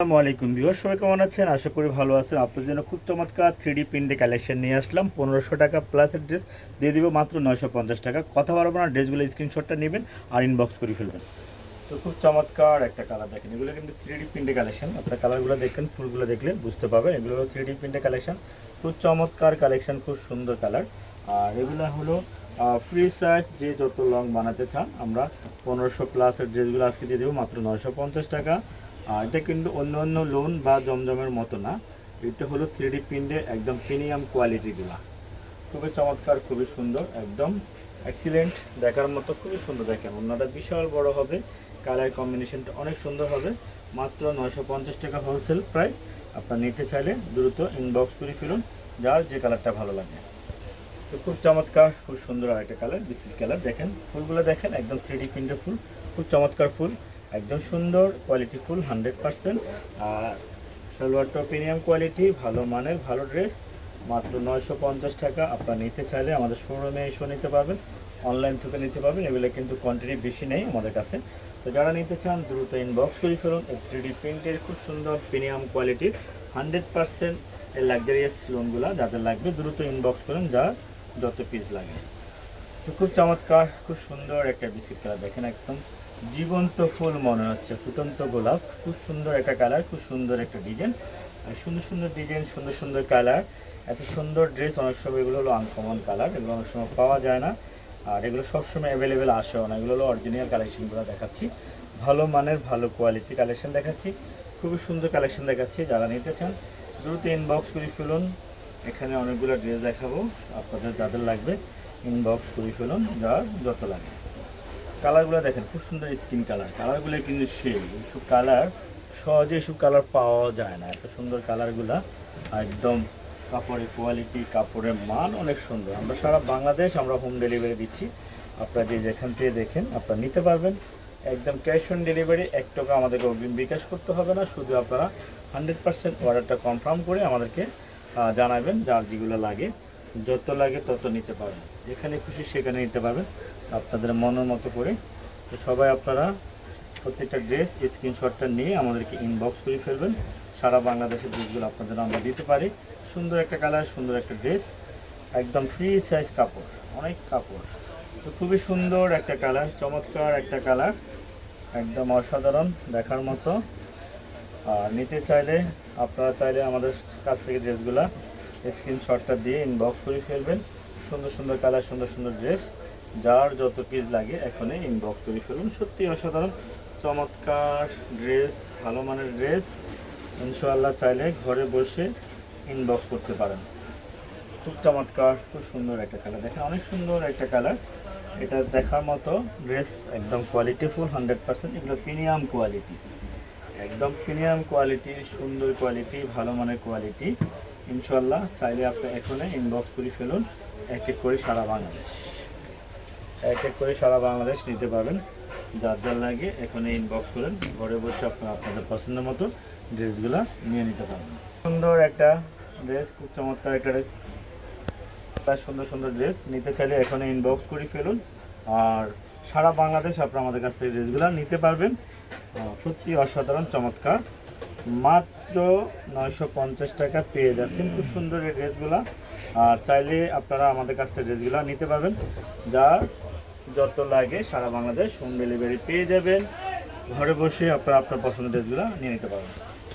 আসসালামু আলাইকুম সবাই কেমন আছেন? আশা করি ভালো আছেন। আপনাদের জন্য খুব চমৎকার থ্রি ডি প্রিন্টে কালেকশন নিয়ে আসলাম। পনেরোশো টাকা প্লাস ড্রেস দিয়ে দিব মাত্র নয়শো পঞ্চাশ টাকা। কথা বলব না, ড্রেসগুলো স্ক্রিনশটটা নেবেন আর ইনবক্স করে ফেলবেন। তো খুব চমৎকার একটা কালার দেখেন। এগুলো কিন্তু থ্রি ডি প্রিন্টে কালেকশন। আপনার কালারগুলো দেখেন, ফুলগুলো দেখলে বুঝতে পারবেন। এগুলো হলো থ্রি ডি প্রিন্টে কালেকশন। খুব চমৎকার কালেকশন, খুব সুন্দর কালার আর এগুলো হলো ফ্রি সাইজ যে যত লং বানাতে চান, আমরা পনেরোশো প্লাসের ড্রেসগুলো আজকে দিয়ে দেবো মাত্র নয়শো পঞ্চাশ টাকা। এটা কিন্তু অন্য অন্য লোন বা জমজমের মতো না। এটা হলো থ্রি ডি প্রিন্টের একদম প্রিমিয়াম কোয়ালিটিগুলা খুবই চমৎকার, খুবই সুন্দর, একদম এক্সিলেন্ট দেখার মতো খুবই সুন্দর দেখেন। অন্যটা বিশাল বড় হবে কালার কম্বিনেশনটা অনেক সুন্দর হবে। মাত্র নয়শো পঞ্চাশ টাকা হোলসেল প্রায় আপনার নিতে চাইলে দ্রুত ইনবক্স করে ফেলুন, যার যে কালারটা ভালো লাগে। তো খুব চমৎকার, খুব সুন্দর আরেকটা কালার বিস্কিট কালার দেখেন। ফুলগুলো দেখেন, একদম থ্রি ডি প্রিন্টের ফুল। খুব চমৎকার ফুল। একদম সুন্দর কোয়ালিটি ফুল হান্ড্রেড পারসেন্ট আর সালোয়ার সালোয়ারটা প্রিমিয়াম কোয়ালিটি ভালো মানের, ভালো ড্রেস মাত্র নয়শো পঞ্চাশ টাকা আপনারা নিতে চাইলে আমাদের শোরুমে এসেও নিতে পারবেন অনলাইন থেকে নিতে পারবেন, এগুলো কিন্তু কোয়ান্টিটি বেশি নেই আমাদের কাছে। তো যারা নিতে চান, দ্রুত ইনবক্স করে ফেলুন। থ্রি ডি প্রিন্টের খুব সুন্দর প্রিমিয়াম কোয়ালিটির হান্ড্রেড পারসেন্ট এই লাক্সারিয়াস লোনগুলো যাদের লাগবে, দ্রুত ইনবক্স করুন, যা যত পিস লাগে। তো খুব চমৎকার, খুব সুন্দর একটা বিস্কিট কালার দেখেন একদম। জীবন্ত ফুল মনে হচ্ছে, ফুটন্ত গোলাপ। খুব সুন্দর একটা কালার, খুব সুন্দর একটা ডিজাইন। আর সুন্দর সুন্দর ডিজাইন, সুন্দর সুন্দর কালার। এত সুন্দর ড্রেস, অনেক সময় এগুলো হলো আনকমন কালার, এগুলো অনেক সময় পাওয়া যায় না। আর এগুলো সবসময় অ্যাভেলেবেল আসেও না, এগুলো হলো অরিজিনাল কালেকশনগুলো দেখাচ্ছি। ভালো মানের, ভালো কোয়ালিটি কালেকশন দেখাচ্ছি। খুবই সুন্দর কালেকশন দেখাচ্ছি, যারা নিতে চান, দ্রুত ইনবক্স করে ফেলুন। এখানে অনেকগুলো ড্রেস দেখাবো, আপনাদের যাদের লাগবে ইনবক্স করে ফেলুন, যার যত লাগে। কালারগুলো দেখেন, খুব সুন্দর স্কিন কালার কালারগুলো কিন্তু সেই এইসব কালার সহজে এসব কালার পাওয়া যায় না। এত সুন্দর কালারগুলা, একদম কাপড়ের কোয়ালিটি কাপড়ের মান অনেক সুন্দর। আমরা সারা বাংলাদেশ আমরা হোম ডেলিভারি দিচ্ছি। আপনারা যে যেখান থেকে দেখেন, আপনারা নিতে পারবেন। একদম ক্যাশ অন ডেলিভারি এক টাকা আমাদেরকে অগ্রিম বিকাশ করতে হবে না। শুধু আপনারা হান্ড্রেড পার্সেন্ট অর্ডারটা কনফার্ম করে আমাদেরকে জানাবেন যার যেগুলো লাগে। যত লাগে তত নিতে পারবেন। যেখানে খুশি সেখানে নিতে পারবেন। আপনাদের মনের মতো করে। তো সবাই আপনারা প্রত্যেকটা ড্রেস, স্ক্রিনশটটা নিয়ে আমাদেরকে ইনবক্স করে ফেলবেন। সারা বাংলাদেশের ড্রেসগুলো আপনাদের আমরা দিতে পারি। সুন্দর একটা কালার সুন্দর একটা ড্রেস। একদম ফ্রি সাইজ কাপড়, অনেক কাপড়। তো খুবই সুন্দর একটা কালার চমৎকার একটা কালার একদম অসাধারণ দেখার মতো। আর নিতে চাইলে, আপনারা চাইলে আমাদের কাছ থেকে ড্রেসগুলো স্ক্রিনশটটা দিয়ে ইনবক্স করে ফেলবেন। সুন্দর সুন্দর কালার সুন্দর সুন্দর ড্রেস যার যত পিস লাগে এখনই ইনবক্স করে ফেলুন। সত্যি অসাধারণ, চমৎকার ড্রেস ভালো মানের ড্রেস ইনশাআল্লাহ চাইলে ঘরে বসে ইনবক্স করতে পারেন। খুব চমৎকার, খুব সুন্দর একটা কালার দেখেন, অনেক সুন্দর একটা কালার এটা দেখার মতো ড্রেস একদম কোয়ালিটিফুল হান্ড্রেড পার্সেন্ট এগুলো প্রিমিয়াম কোয়ালিটি একদম প্রিমিয়াম কোয়ালিটি সুন্দর কোয়ালিটি ভালো মানের কোয়ালিটি ইনশাল্লাহ চাইলে আপনি এখনই ইনবক্স করে ফেলুন। এক এক করে সারা বাংলাদেশ। এক এক করে সারা বাংলাদেশ নিতে পারবেন। যার যার লাগে এখনই ইনবক্স করেন। ঘরে বসে আপনারা আপনাদের পছন্দ মতো ড্রেসগুলো নিয়ে নিতে পারবেন। সুন্দর একটা ড্রেস, খুব চমৎকার একটা ড্রেস। তার সুন্দর সুন্দর ড্রেস। নিতে চাইলে এখানে ইনবক্স করে ফেলুন। আর সারা বাংলাদেশ আপনারা আমাদের কাছ থেকে ড্রেসগুলো নিতে পারবেন। সত্যি অসাধারণ, চমৎকার। মাত্র নয়শো পঞ্চাশ টাকা পেয়ে যাচ্ছেন। খুব সুন্দর এই ড্রেসগুলা। আর চাইলে আপনারা আমাদের কাছ থেকে ড্রেসগুলো নিতে পারবেন। যার যত লাগে সারা বাংলাদেশ হোম ডেলিভারি পেয়ে যাবেন। ঘরে বসে আপনারা আপনার পছন্দের ড্রেসগুলো নিয়ে নিতে পারবেন।